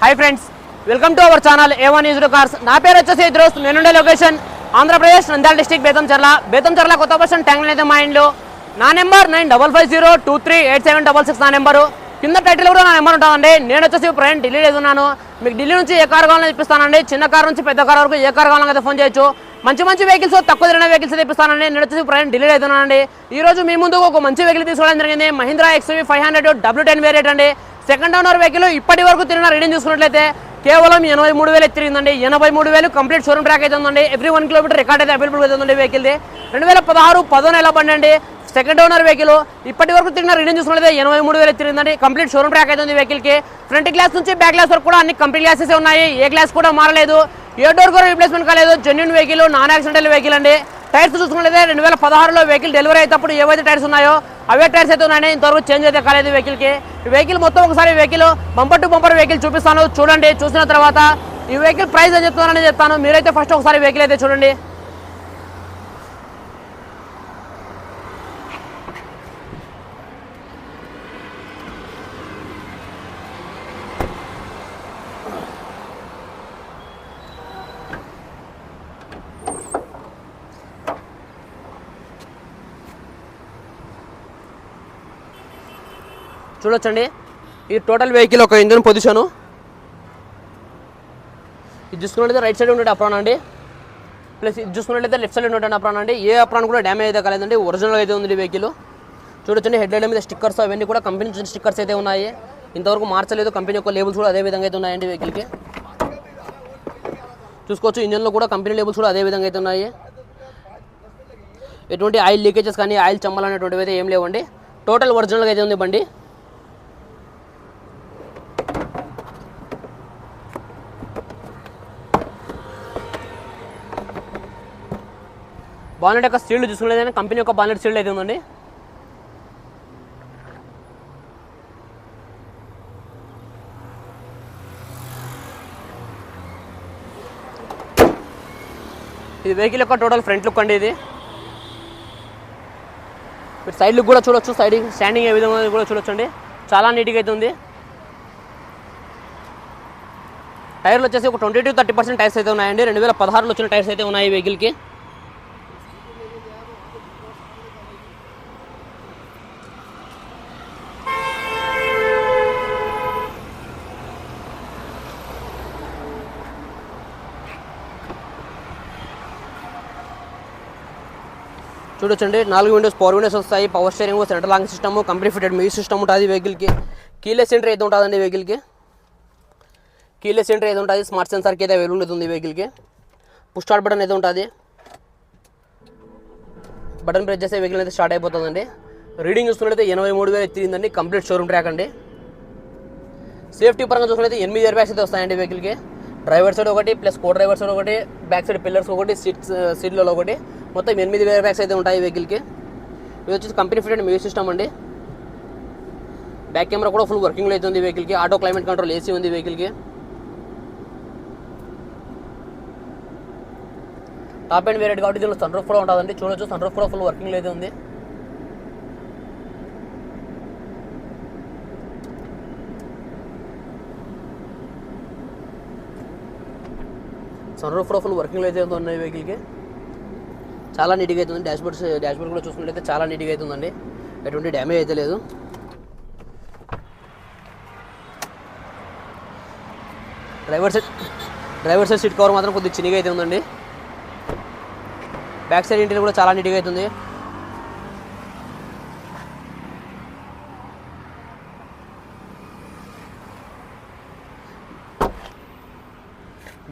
Hi friends welcome to our channel A one news cars నా పేరు వచ్చేసి ఇద్రోస్ నేనుండే లొకేషన్ ఆంధ్రప్రదేశ్ నంద్యాల డిస్టిక్ బేతంచర్ల బేతంచర్ల కొత్త పర్సన్ ట్యాంక్ అయితే మా ఇంట్లో. నా number nine double five zero two three eight seven double six నా నెంబరు కింద టైటిల్ కూడా నా నెంబర్ ఉంటుందండి. నేను వచ్చేసి ప్రయాణం ఢిల్లీ ఉన్నాను. మీకు ఢిల్లీ నుంచి ఏ కార్ కావాలని తెప్పిస్తానండి. చిన్న కార్ నుంచి పెద్ద కార్ వరకు ఏ కార్ కావాలని అయితే ఫోన్ చేయొచ్చు. మంచి మంచి వెహికల్స్ తక్కువ తిరిగిన వెహికల్స్ తెప్పిస్తానండి. నేను వచ్చేసి ప్రయాణం ఢిల్లీ అవుతున్నానండి ఈ రోజు మీ ముందు ఒక మంచి వెహికల్ తీసుకోవడం జరిగింది. Mahindra XUV five hundred W ten variant అండి. సెకండ్ ఓనర్ వెహికల్ ఇప్పటి వరకు తిరిగిన రీడింగ్ చూసుకున్నట్లయితే కేవలం ఎనభై మూడు వేలు తిరిగిందండి. ఎనభై మూడు వేలు కంప్లీట్ షోరూమ్ ట్రాక్ అయితే ఉందండి. ఎవ్రీ వన్ కిలోమీటర్ రికార్డ్ అయితే అవైలబుల్ అయితే ఉందండి వెహికల్ది రెండు వేల పదహారు పదో నెల బండి అండి సెకండ్ ఓనర్ వెహికల్ ఇప్పటి వరకు తిరిగిన రీడింగ్ చూసుకున్నట్లయితే ఎనభై మూడు వేలు తిరిగిందండి. కంప్లీట్ షోరూమ్ ట్రాక్ అయితే ఉంది వెహికల్కి ఫ్రంట్ గ్లాస్ నుంచి బ్యాక్ గ్లాస్ వరకు కూడా అన్ని కంప్లీట్ గ్లాసెస్ ఉన్నాయి. ఏ గ్లాస్ కూడా మారలేదు. ఏ డోర్ కూడా రీప్లేస్మెంట్ కాలేదు. Genuine vehicle non accidental vehicle అండి. టైర్స్ చూసుకున్నట్లయితే రెండు వేల పదహారులో వెహికల్ డెలివరీ అయినప్పుడు ఏవైతే టైర్స్ ఉన్నాయో అవే టైర్స్ అయితే ఉన్నాయి ఇంతవరకు చేంజ్ అయితే కాలేదు వెహికల్కి. వెహికల్ మొత్తం ఒకసారి vehicle bumper to bumper vehicle చూపిస్తాను. చూడండి చూసిన తర్వాత ఈ వెహికల్ ప్రైస్ ఏం చెప్తున్నానని చెప్తాను. మీరైతే ఫస్ట్ ఒకసారి వెహికల్ అయితే చూడండి. చూడొచ్చండి. ఇది టోటల్ వెహికల్ ఒక ఇంజన్ పొజిషను ఇది చూసుకున్నట్లయితే రైట్ సైడ్ ఉండే అప్రాన్ అండి. ప్లస్ ఇది చూసుకున్నట్లయితే లెఫ్ట్ సైడ్ ఉండే అప్రాన్ అండి. ఏ అప్రాన్ కూడా డ్యామేజ్ అయితే కాలేదండి. ఒరిజినల్ అయితే ఉంది వెహికల్ చూడొచ్చండి హెడ్ లైట్ మీద స్టిక్కర్స్ అవన్నీ కూడా కంపెనీ నుంచి స్టిక్కర్స్ అయితే ఉన్నాయి. ఇంతవరకు మార్చలేదు కంపెనీ యొక్క లేబుల్స్ కూడా అదే విధంగా అయితే ఉన్నాయండి వెహికల్కి చూసుకోవచ్చు ఇంజన్లో కూడా కంపెనీ లేబుల్స్ కూడా అదే విధంగా అయితే ఉన్నాయి. ఎటువంటి ఆయిల్ లీకేజెస్ కానీ ఆయిల్ చమ్మలు అనేటువంటివి అయితే ఏం లేవండి. టోటల్ ఒరిజినల్గా అయితే ఉంది బండి. బానెట్ యొక్క స్టీల్ చూసుకునేది కంపెనీ యొక్క బానెట్ స్టీల్ అయితే ఉందండి. ఇది వెహికల్ యొక్క టోటల్ ఫ్రంట్ లుక్ అండి ఇది. మీరు సైడ్ లుక్ కూడా చూడొచ్చు సైడ్ స్టాండింగ్ ఏ విధంగా కూడా చూడొచ్చు అండి. చాలా నీట్గా అయితే ఉంది. టైర్లు వచ్చేసి ఒక twenty to thirty percent tyres అయితే ఉన్నాయండి. రెండు వేల పదహారులో వచ్చిన టైర్స్ అయితే ఉన్నాయి వెహికల్కి చూడొచ్చండి. నాలుగు విండోస్ పవర్ విండోస్ వస్తాయి. Power steering central locking system company fitted music system ఉంటుంది వెహికల్కి కీలెస్ సెంటర్ అయితే ఉంటుందండి వెహికల్కి కీలెస్ సెంటర్ అయితే ఉంటుంది. స్మార్ట్ సెన్సార్కి అయితే అవైలబుల్ అవుతుంది వెహికల్కి పుష్ స్టార్ట్ బటన్ అయితే ఉంటుంది. బటన్ ప్రెస్ చేస్తే వెహికల్ అయితే స్టార్ట్ అయిపోతుందండి. రీడింగ్ చూసుకున్నట్లయితే ఎనభై మూడు వేలు ఎత్తిందండి. కంప్లీట్ షోరూమ్ ట్రాక్ అండి. సేఫ్టీ పరంగా చూసుకున్నట్లయితే ఎనిమిది ఇయర్ బ్యాగ్స్ అయితే వస్తాయండి వెహికల్కి డ్రైవర్ సైడ్ ఒకటి ప్లస్ కో డ్రైవర్ సైడ్ ఒకటి బ్యాక్ సైడ్ పిల్లర్స్ ఒకటి సీట్స్ సీట్లలో ఒకటి. మొత్తం ఎనిమిది వేల బ్యాగ్స్ అయితే ఉంటాయి వెహికల్కి ఇది వచ్చేసి కంపెనీ ఫిటెడ్ మ్యూజిక్ సిస్టమ్ అండి. బ్యాక్ కెమెరా కూడా ఫుల్ వర్కింగ్లో అయితే ఉంది వెహికల్కి ఆటో క్లైమేట్ కంట్రోల్ ఏసీ ఉంది వెహికల్కి టాప్ అండ్ వేరేట్ కాబట్టి దీనిలో సన్ రూఫ్ కూడా ఉంటుందండి. చూడొచ్చు సన్ రూఫ్ కూడా ఫుల్ వర్కింగ్లో అయితే ఉంది. సన్ రూఫ్ కూడా ఫుల్ వర్కింగ్లో అయితే ఉన్నాయి వెహికల్కి చాలా నీట్గా అవుతుంది డాష్ బోర్డ్స్ డాష్ బోర్డ్ కూడా చూసుకున్నట్లయితే చాలా నీట్గా అవుతుందండి ఎటువంటి డ్యామేజ్ అయితే లేదు. Driver side driver side seat cover మాత్రం కొద్దిగా చిన్నగా అయితే ఉందండి. బ్యాక్ సైడ్ ఇంటీరియర్ కూడా చాలా నీట్గా అవుతుంది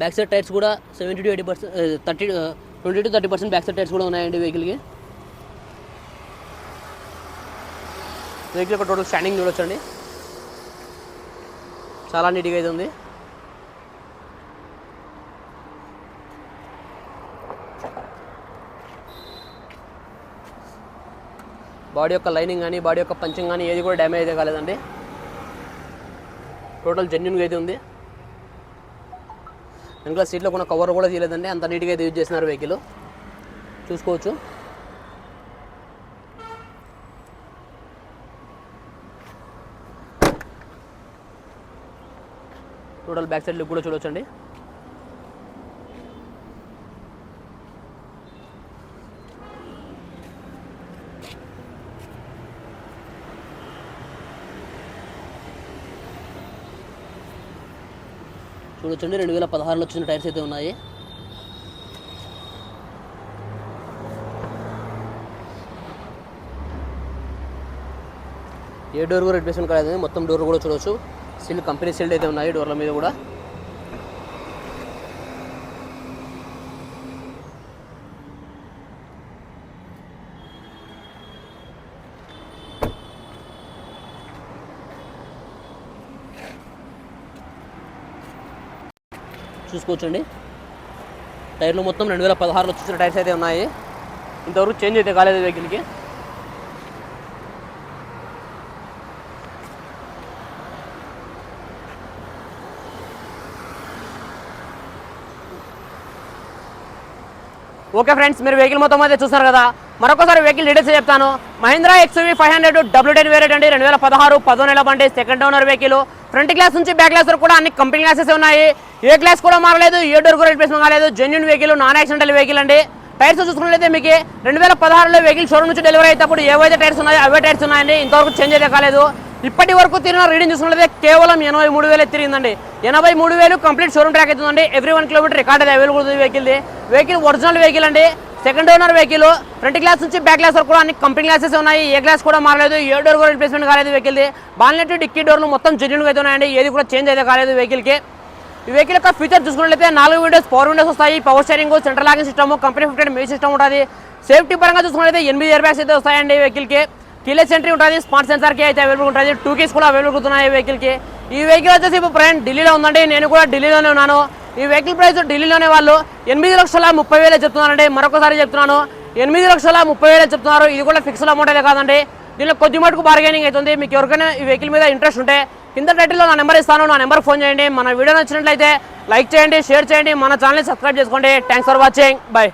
బ్యాక్ సైడ్ టైర్స్ కూడా seventy to eighty percent thirty twenty to thirty percent back side tyres కూడా ఉన్నాయండి వెహికల్కి వెహికల్ ఒక టోటల్ స్టాండింగ్ చూడొచ్చండి. చాలా నీట్గా అయితే ఉంది. బాడీ యొక్క లైనింగ్ కానీ బాడీ యొక్క పంచింగ్ కానీ ఏది కూడా డ్యామేజ్ అయితే కాలేదండి. టోటల్ జెన్యున్గా అయితే ఉంది. వెనకాల సీట్లో కొన్ని కవర్ కూడా తీయలేదండి. అంత నీట్గా అయితే యూజ్ చేసినారు వెహికల్ చూసుకోవచ్చు. టోటల్ బ్యాక్ సైడ్ లుక్ కూడా చూడొచ్చండి. చూడొచ్చండి రెండు వేల పదహారులో వచ్చిన టైర్స్ అయితే ఉన్నాయి. ఏ డోర్ కూడా రిప్లేస్మెంట్ కాలేదు. మొత్తం డోర్ కూడా చూడవచ్చు సీల్ కంపెనీ సీల్డ్ అయితే ఉన్నాయి డోర్ల మీద కూడా. చూసుకోవచ్చండి. టైర్లు మొత్తం రెండు వేల పదహారులో వచ్చిన టైర్స్ అయితే ఉన్నాయి. ఇంతవరకు చేంజ్ అయితే కాలేదు వెహికల్కి. ఓకే ఫ్రెండ్స్ మీరు వెహికల్ మొత్తం అయితే చూస్తారు కదా. మరొకసారి వెహికల్ డీటెయిల్స్ చెప్తాను. Mahindra XUV five hundred W ten variant అండి. రెండు వేల పదహారు పదో నెల బండి second owner vehicle front glass నుంచి బ్యాక్ గ్లాస్ వరకు కూడా అన్ని కంపెనీ క్లాసెస్ ఉన్నాయి. ఏ గ్లాస్ కూడా మారలేదు ఏ డోర్ కూడా రిప్లేస్మెంట్ కాలేదు. Genuine vehicle non accidental vehicle అండి టైర్స్ చూసుకున్నట్లయితే మీకు రెండు వేల పదహారులో వెహికల్ షోరూమ్ నుంచి డెలివరీ అయినప్పుడు ఏవైతే టైర్స్ ఉన్నాయో అవే టైర్స్ ఉన్నాయండి. ఇంతవరకు చేంజ్ అయితే కాలేదు. ఇప్పటి వరకు తిరిగిన రీడింగ్ చూసుకున్నట్లయితే కేవలం ఎనభై మూడు వేలు తిరిగిందండి. ఎనభై మూడు వేలు కంప్లీట్ షోరూమ్ ట్రాక్ అవుతుందండి ఎవ్రీ వన్ కిలోమీటర్ రికార్డ్ అయితే అవైలబుల్ ఉంది వెహికల్ది వెహికల్ ఒరిజినల్ వెహికల్ అండి. Second owner vehicle front glass నుంచి బ్యాక్ గ్లాస్ వరకు కూడా అన్ని కంపెనీ గ్లాసెస్ ఉన్నాయి. ఏ గ్లాస్ కూడా మారలేదు. ఏ డోర్ కూడా రిప్లేస్మెంట్ కాలేదు వెహికల్ది బాల్నెట్ డిక్కీ డోర్లు మొత్తం జెన్యున్గా అయితే ఉన్నాయండి. ఏది కూడా చేంజ్ అయితే కాలేదు వెహికల్కి ఈ వెహికల్ యొక్క ఫీచర్ చూసుకున్నట్లయితే నాలుగు విండోస్ పవర్ విండోస్ వస్తాయి. Power steering central locking system company fifteen మీ సిస్టమ్ ఉంటుంది. సేఫ్టీ పరంగా చూసుకున్నట్లయితే ఎనిమిది ఇయర్ బ్యాగ్స్ అయితే వస్తాయండి వెహికల్కి కీలెస్ ఎంట్రీ ఉంటుంది స్మార్ట్ సెన్సార్కి అయితే అవైలబుల్ ఉంటుంది టూ కేస్ కూడా అవైలబుల్ అవుతున్నాయి ఈ వెహికల్కి. ఈ వెహికల్ వచ్చేసి ఇప్పుడు ప్రయాణం ఢిల్లీలో ఉందండి నేను కూడా ఢిల్లీలోనే ఉన్నాను. ఈ వెహికల్ ప్రైస్ ఢిల్లీలోనే వాళ్ళు ఎనిమిది లక్షల ముప్పై వేలే చెప్తున్నారండి మరొకసారి చెప్తున్నాను. ఎనిమిది లక్షల ముప్పై వేలే చెప్తున్నారు ఇది కూడా ఫిక్స్డ్ అమౌంట్ అయితే కాదండి. దీనిలో కొద్ది మటుకు బార్గెనింగ్ అవుతుంది మీకు ఎవరికైనా ఈ వెహికల్ మీద ఇంట్రెస్ట్ ఉంటే కింద టైటిల్లో నా నెంబర్ ఇస్తాను నా నెంబర్ ఫోన్ చేయండి. మన వీడియో నచ్చినట్లయితే లైక్ చేయండి షేర్ చేయండి మన ఛానల్ని సబ్స్క్రైబ్ చేసుకోండి. Thanks for watching bye